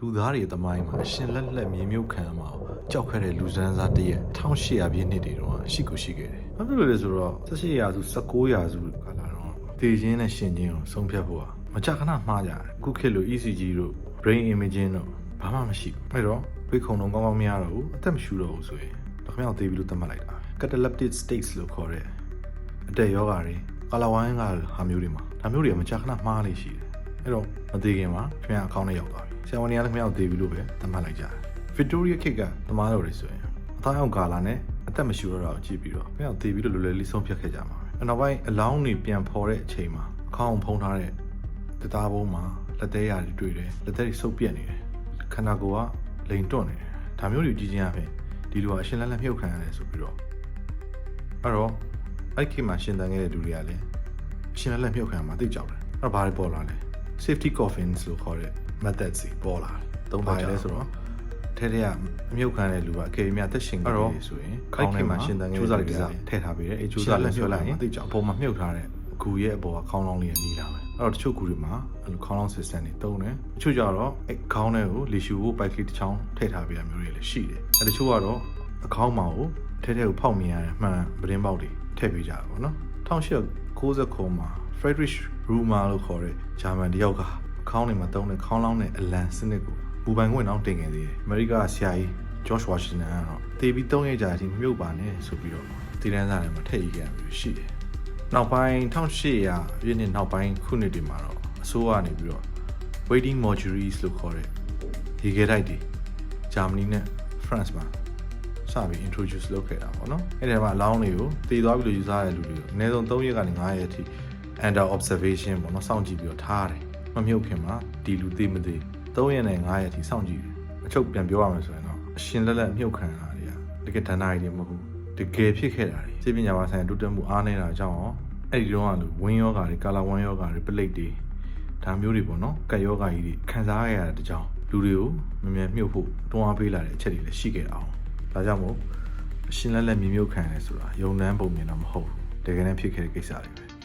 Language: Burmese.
လူသားတွေအသမိုင်းမှာအရှင်လက်လက်မြေမြုပ်ခံမှာကြောက်ခဲ့တဲ့လူစန်းစားတရက်1800ပြည့်နှစ်တွေတုန်းကရှိကိုရှိခဲ့တယ်။ဘာဖြစ်လို့လဲဆိုတော့18ရာစု19ရာစုကလာတော့တေချင်းနဲ့ရှင်ချင်းကိုဆုံးဖြတ်ဖို့ကမကြခဏမှားကြတယ်။ခုခေတ်လို ECG တို့ brain imaging တို့ဘာမှမရှိဘူး။အဲ့တော့ဝိခုံတော့ကောင်းကောင်းမရတော့ဘူးအသက်မရှူတော့ဘူးဆိုရင်တော့ခင်ဗျားတို့သေပြီလို့သတ်မှတ်လိုက်တာပဲ။ cataleptic states လို့ခေါ်တဲ့အတက်ယောဂါတွေကာလာဝိုင်းကဟာမျိုးတွေမှာဒါမျိုးတွေကမကြခဏမှားလေရှိတယ်။ အဲ့တော့မသေးခင်မှာခင်ဗျားအကောင့်နဲ့ရောက်သွားပြီ။ဆရာဝန်တွေကလည်းခင်ဗျားကိုသေပြီလို့ပဲသတ်မှတ်လိုက်ကြတယ်။ Victoria ခေတ်ကသမားတော်တွေဆိုရင်အသားအောင်ကာလာနဲ့အသက်မရှူတော့တာကိုကြည့်ပြီးတော့ခင်ဗျားကိုသေပြီလို့လွယ်လွယ်လေးဆုံးဖြတ်ခဲ့ကြမှာပဲ။နောက်ပိုင်းအလောင်းတွေပြန်ဖော်တဲ့အချိန်မှာအခေါင်းဖုံးထားတဲ့တသားဘုံမှာလက်သေးရာတွေတွေ့တယ်။လက်သေးတွေဆုပ်ပြက်နေတယ်။ခန္ဓာကိုယ်ကလိန်တွန့်နေတယ်။ဒါမျိုးတွေကြည့်ချင်းအပြင်ဒီလိုကအရှင်လက်လက်မြုပ်ခံရတယ်ဆိုပြီးတော့အဲ့တော့အဲ့ခေတ်မှာရှင်သန်ခဲ့တဲ့လူတွေကလည်းအရှင်လက်လက်မြုပ်ခံမှာသိကြောက်တယ်။အဲ့တော့ဘာတွေပေါ်လာလဲ safety coffins လို့ခေါ်တဲ့ method စီပေါ်လာတယ်။သုံးပါးလဲဆိုတော့ထဲထဲကအမြုပ်ခံတဲ့လူကအကေမြသက်ရှင်ကြတယ်ဆိုရင်ခေါင်းထဲမှာရှင်သန်ခဲ့တဲ့လူတွေကထည့်ထားပေးတယ်။အဲ့ကျိုးစားလက်ဆွဲလိုက်ရင်သိကြောက်အပေါ်မှာမြုပ်ထားတဲ့ဂူရဲ့အပေါ်ကခေါင်းလောင်းလေးနဲ့နီးလာမယ်။အဲ့တော့တချို့ဂူတွေမှာအဲ့လိုခေါင်းလောင်း system တွေတုံးတယ်။တချို့ကျတော့အဲ့ခေါင်းထဲကိုလီရှူကိုပိုက်ကလေးတစ်ချောင်းထည့်ထားပေးရမျိုးတွေလည်းရှိတယ်။အဲ့တချို့ကတော့အခေါင်းမှာကိုထဲထဲကိုဖောက်မြင်ရတဲ့မှန်ပတင်းပေါက်တွေထည့်ပေးကြတာပေါ့နော် 1869မှာ Friedrich Römer လို့ခေါ်တဲ့ဂျာမန်တယောက်ကခေါင်းတွေမှာတုံးတဲ့ခေါင်းလောင်းနဲ့အလံစနစ်ကိုဘူပိုင်ခွင့်တောင်းတင်ခဲ့သေးတယ်။အမေရိကဆရာကြီး George Washington ကတော့တေပြီး3ရက်ကြာအထိမြုပ်ပါနဲ့ဆိုပြီးတော့တည်တန်းစားထဲမှာထည့်ရေးခဲ့ရမျိုးရှိတယ်။နောက်ပိုင်း1800ပြည့်နှစ်နောက်ပိုင်းခုနှစ်တွေမှာတော့အစိုးရကနေပြီးတော့ waiting mortuaries လို့ခေါ်တဲ့ရေခဲတိုက်တွေဂျာမနီနဲ့ France မှာ စပြီး introduce လုပ်ခဲ့တာပေါ့နော်အဲ့ဒီမှာအလောင်းတွေကိုတည်သွားပြီလို့ယူဆရတဲ့လူတွေကိုအနည်းဆုံး3ရက်ကနေ9ရက်အထိ under observation ပေါ့နော်စောင့်ကြည့်ပြီးတော့ထားတယ်မမြုပ်ခင်မှာဒီလူသိမသိ3ရက်နဲ့9ရက်အထိစောင့်ကြည့်တယ်အချုပ်ပြန်ပြောရမယ်ဆိုရင်တော့အရှင်လက်လက်မြုပ်ခံတာတွေကတကယ်ဒဏ္ဍာရီတွေမဟုတ်ဘူးတကယ်ဖြစ်ခဲ့တာတွေစိတ်ပညာပါဆိုင်ရာတိုးတက်မှုအားနေတာကြောင့်ရောအဲ့ဒီတော့ကလူဝင်းယောဂါတွေကာလာဝင်းယောဂါတွေပလိတ်တွေဒါမျိုးတွေပေါ့နော်ကက်ယောဂါကြီးတွေခံစားရတဲ့တကြောင်လူတွေကိုမမြင်မြုပ်ဖို့တွန်းအားပေးလာတဲ့အချက်တွေလည်းရှိခဲ့တာအောင် ဒါကြောင့်မို့အရှင်လက်လက်မြင်မြုပ်ခံရတယ်ဆိုတာယုံနှမ်းပုံမြင်တော့မဟုတ်ဘူးတကယ်တမ်းဖြစ်ခဲ့တဲ့ကိစ္စတွေပဲ